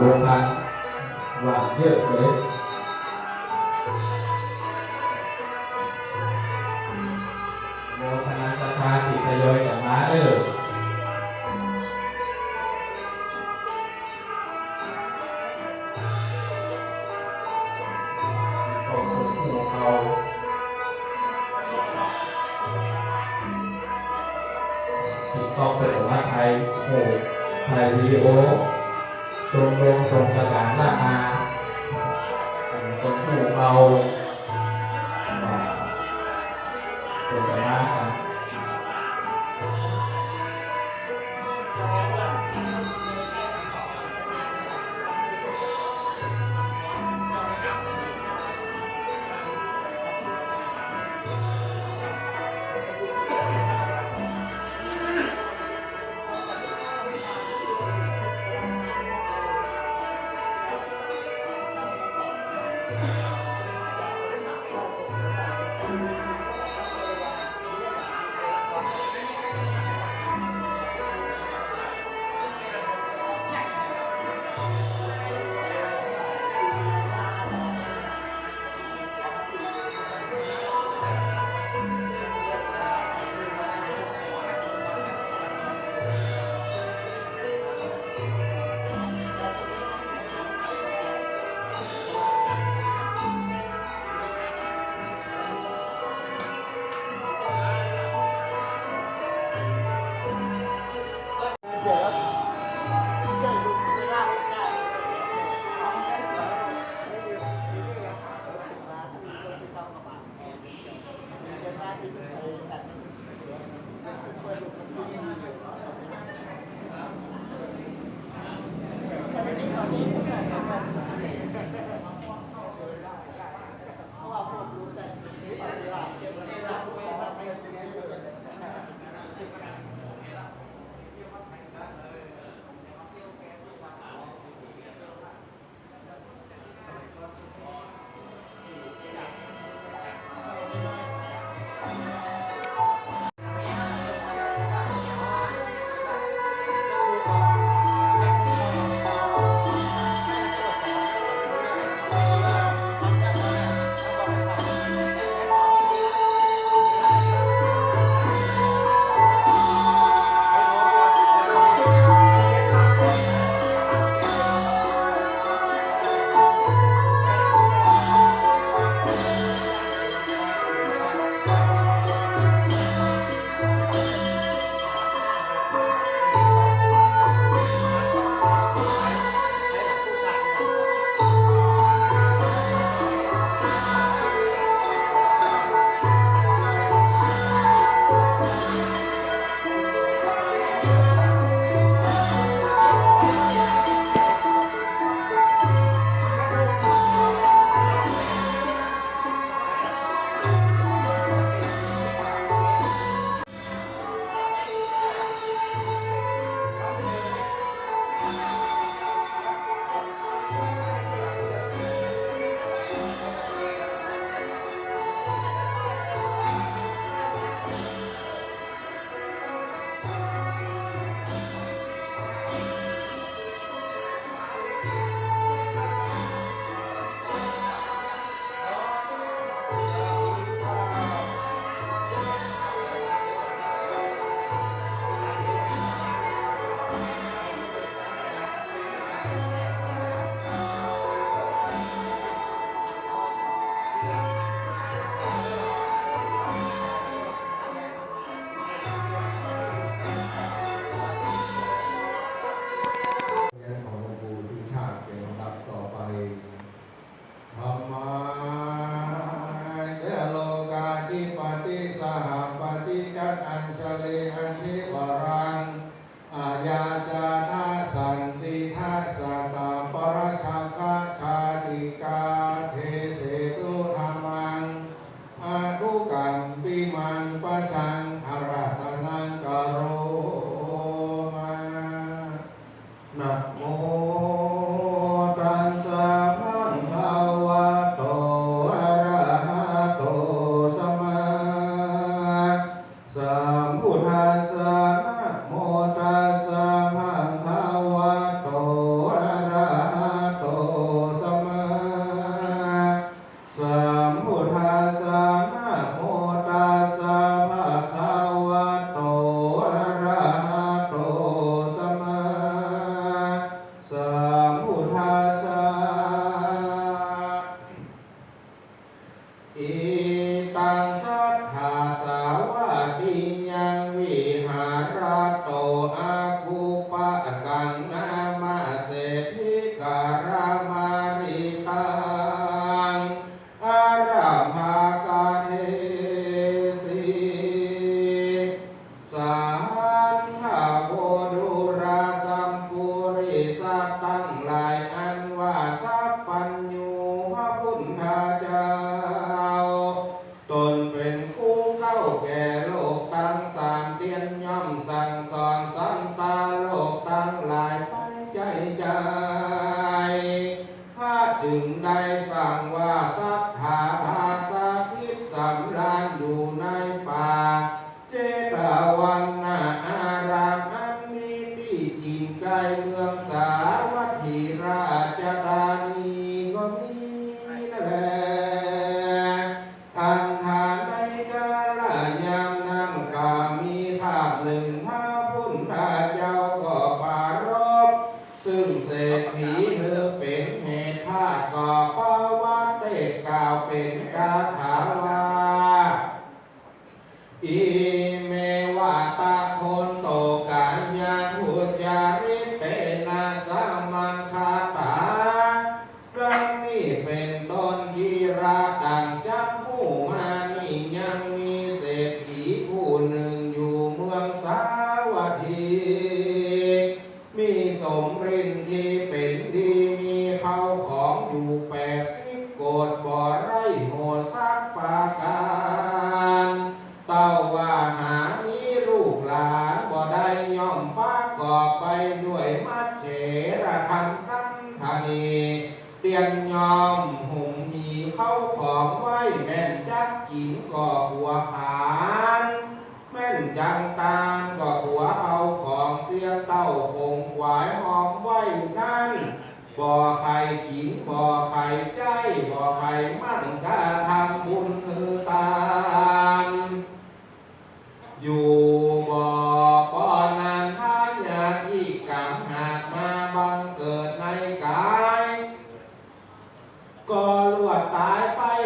ตัวภาพ Yeah.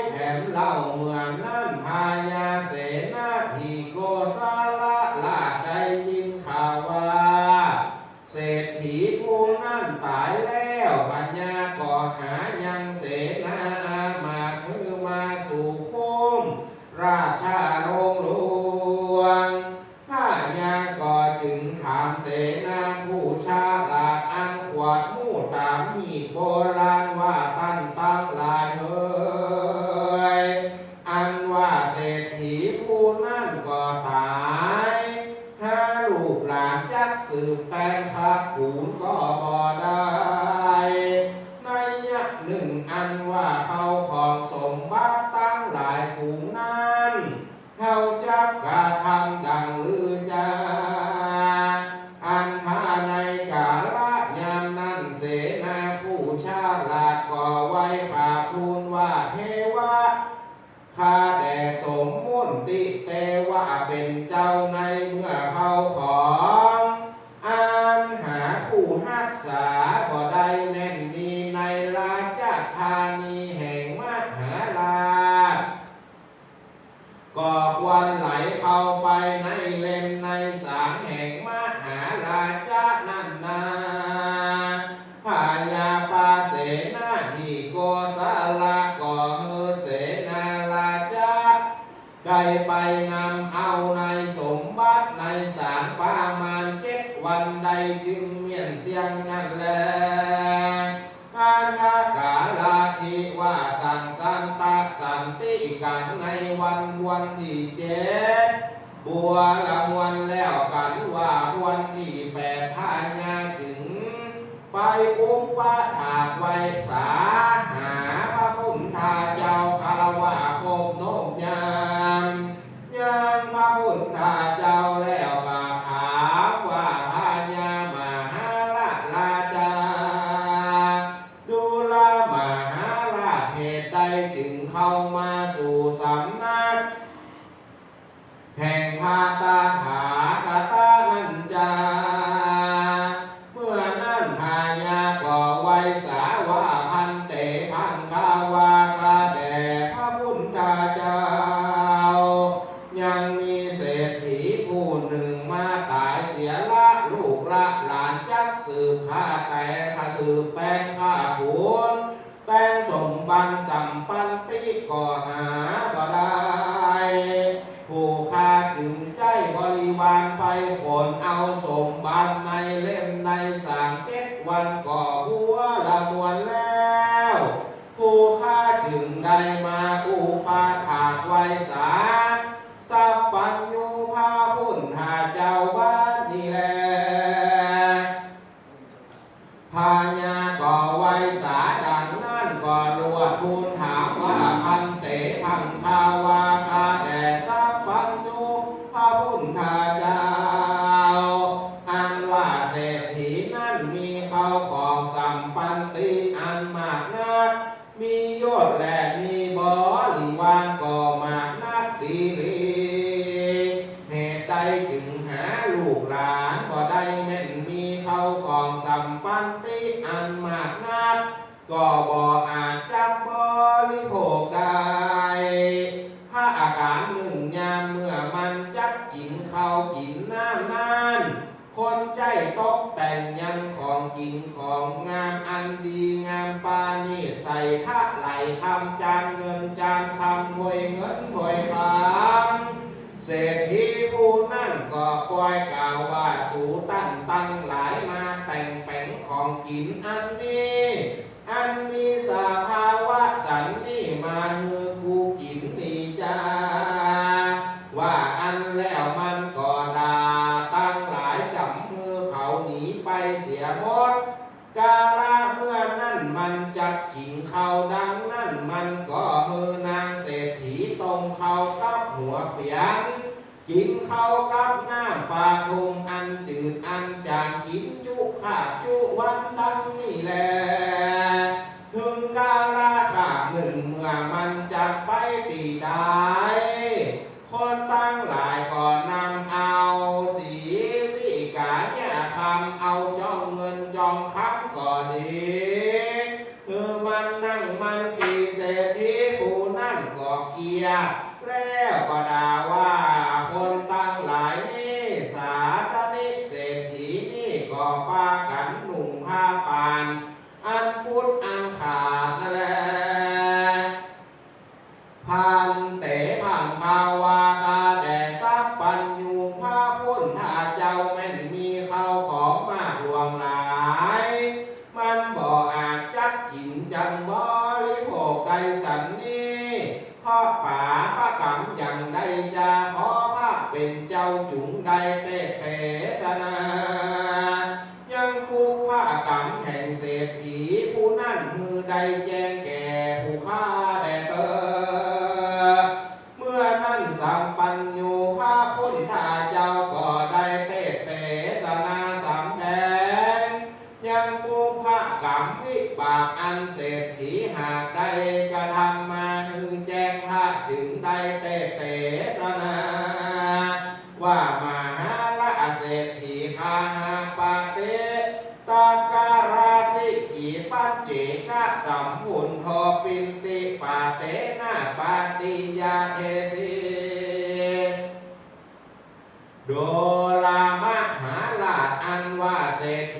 แถมเล่าเมือนั้นพายาันติกันในวันวันที่เจ็ดบัวละมวนแล้วกันว่าวันที่แปดพาญาถึง ไปอุปถากไวสาหาพระพุทธเจ้า หลานจักสืบข้าแต่ข้าสืบแป้งข้าผูนแต่งสมบันจำปันติก่อหาบ่ได้ผู้ข้าจึงใจบริวารไปขนเอาสมบัติในเล่มในสามเจ็ดวันก่อน ริว เศรษฐีผู้นั่นก็ปล่อยกล่าวว่าสูตั้นตั้งหลายมาแต่งแป่งของกินอันนี้ อันมีสภาวะสันนี่มาเฮือกูกินนี่จ้าว่าอันแล้วมันก็ดาตั้งหลายจำมือเขาหนีไปเสียหมดกาลาเมื่อนั่นมันจักกินเขาดังนั่นมันก็เฮือนางเศรษฐีตรงเขากับหัวเปียง กินเขากับหน้าปลาคุงอันจืดอันจางกินจุขาจุวันดังนี่แหละถึงกาลาขาหนึ่งเมื่อมันจะไปตีดา นเตพังภาวาคาแด่สัพปัญญูพระพุทธาเจ้าแม่นมีเข้าของมากรวมหลาย มันบ่อาจจักกินจังบริโภคใดสันนี้เพราะป่าพระกำอย่างใดจะขอพระเป็นเจ้าจุงใดเตเปสนายังคุกพระกรรมแห่งเศรษฐีผู้นั่นมือใดแจ้ ตาการาสิกีปัจเจกะสัมพุนโทปินติปาเตนะปาติยาเทสิ โดลามหาลาชอันว่าเศรษฐี ฐ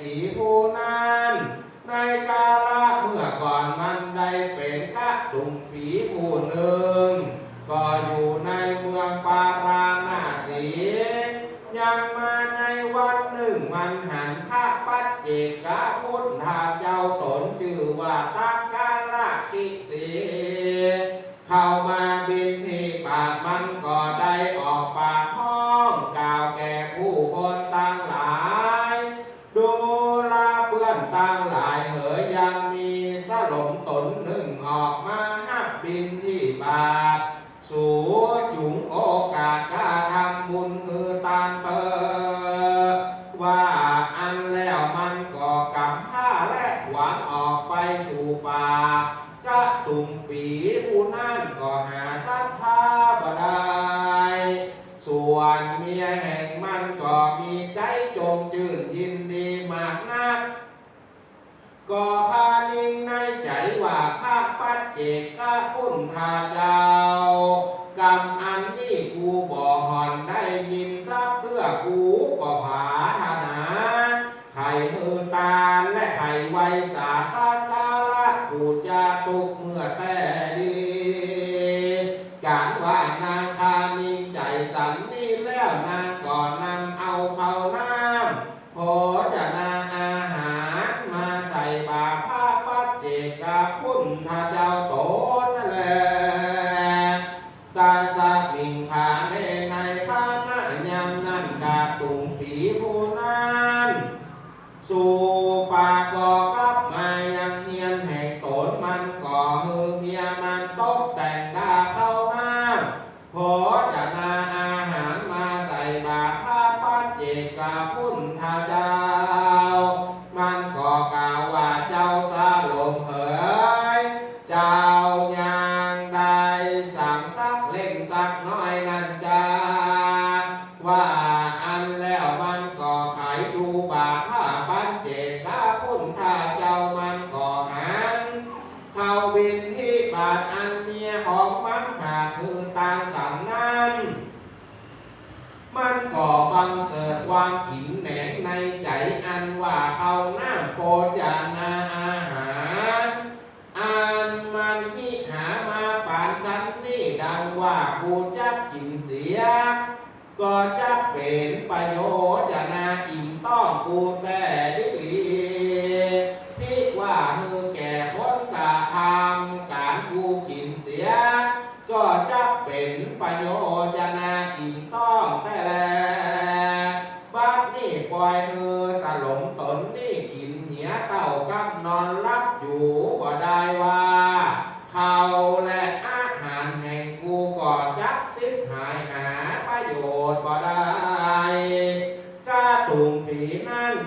การสามนั้น มันก่อบังเกิดความหินแหนงในใจอันว่าเขาหน้าโปจานาอาหารอันมันนิหามาปานสันนี่ดังว่ากูจักกินเสีย ก็จักเป็นประโยชน์จนาอิ่มต้องกูแต่ดิ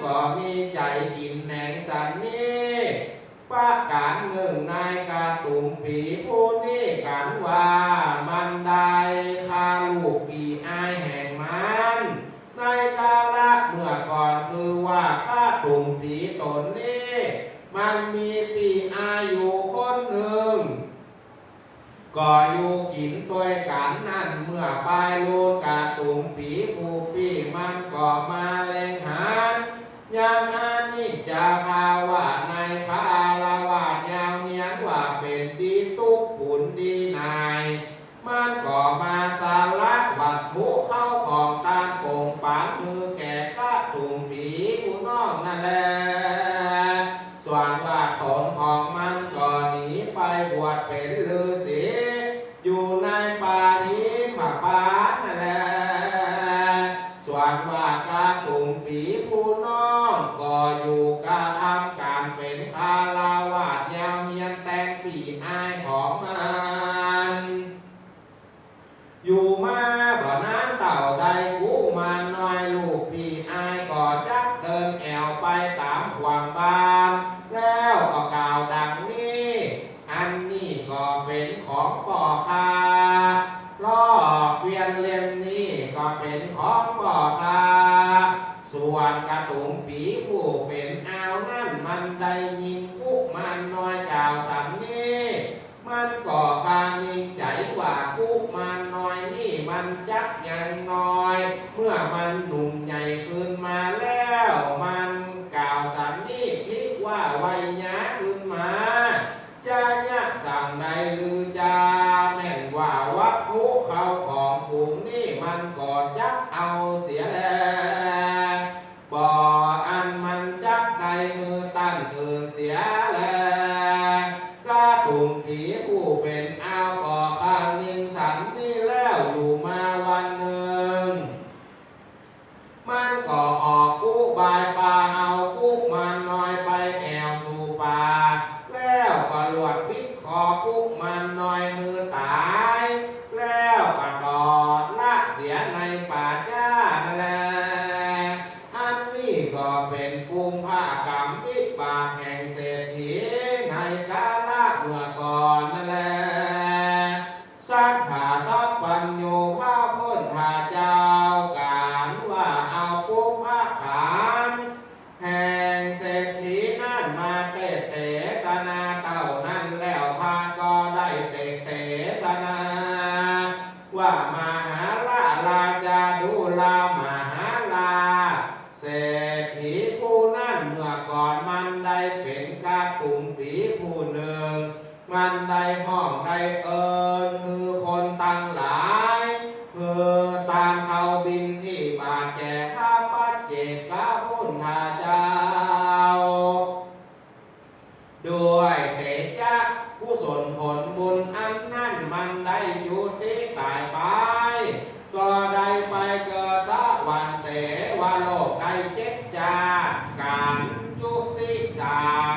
ก่อมีใจกินแหนงสันนี้ปะกานหนึ่งนายกาตุ่มผีผู้นี้กันว่ามันใดคาลูกปีอายแห่งมันในกาละเมื่อก่อนคือว่าข้าตุ่มผีตนนี้ มันมีปีอายอยู่คนหนึ่งก็อยู่กินตัวกันนั่นเมื่อไปลูกกาตุ่มผีผู้ปีมันก็มาแรงหาน นานิจาภาวะในภาลาวาดยาวเนียนว่าเป็นดีตุกขุนดีนาย มันก่อมาสาระวัดผู้เข้าของตามป่งปานมือแก่ก้าถุงผีกูน้องนั่นแหละส่วนว่าตนของมันก่อนหนีไปบวชเป็นฤาษีอยู่ในป่าหิมะป่า Ah.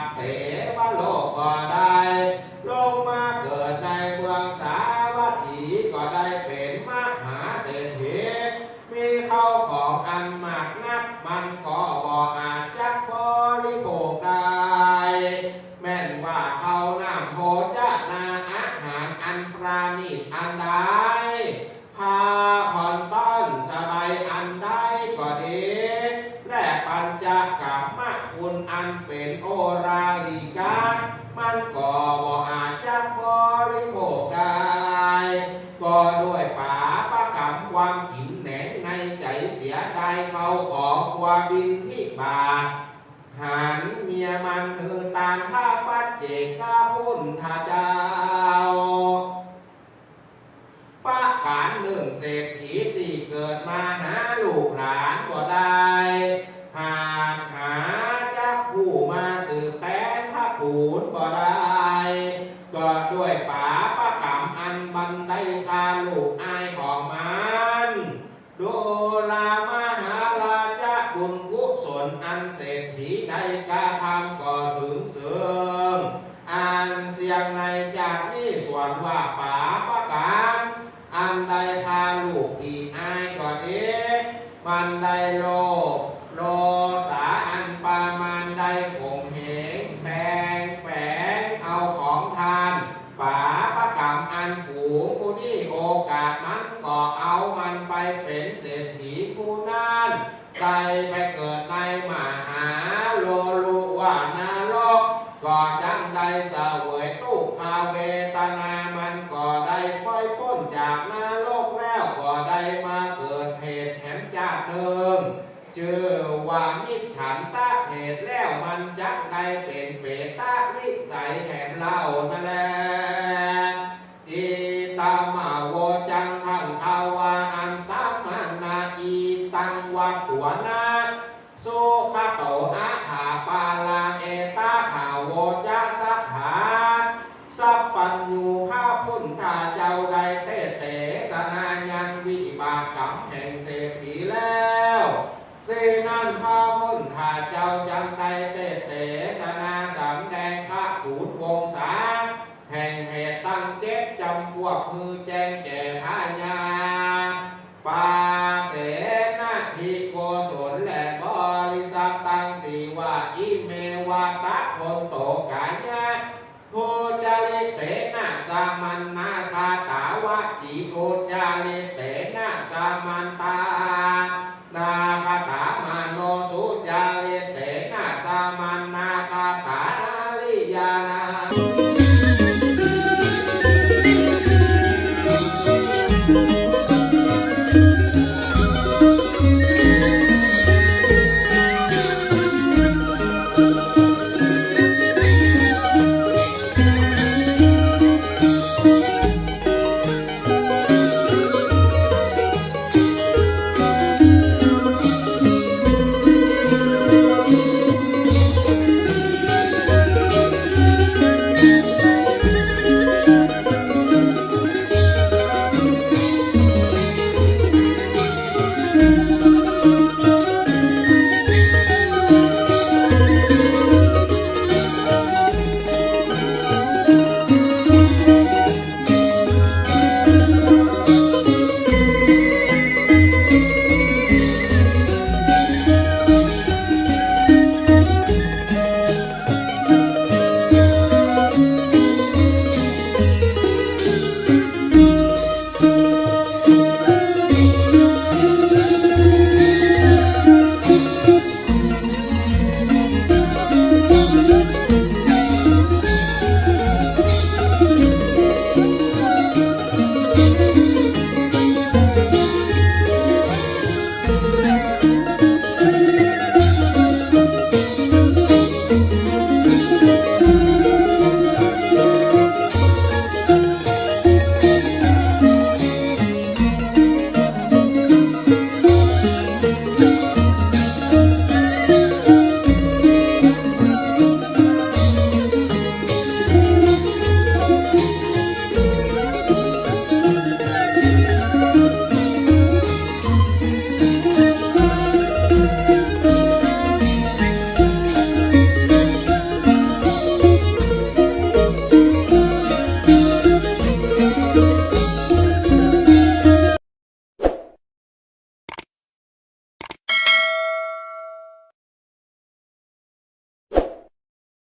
เศรษฐีที่เกิดมา gò chăn đây sao quần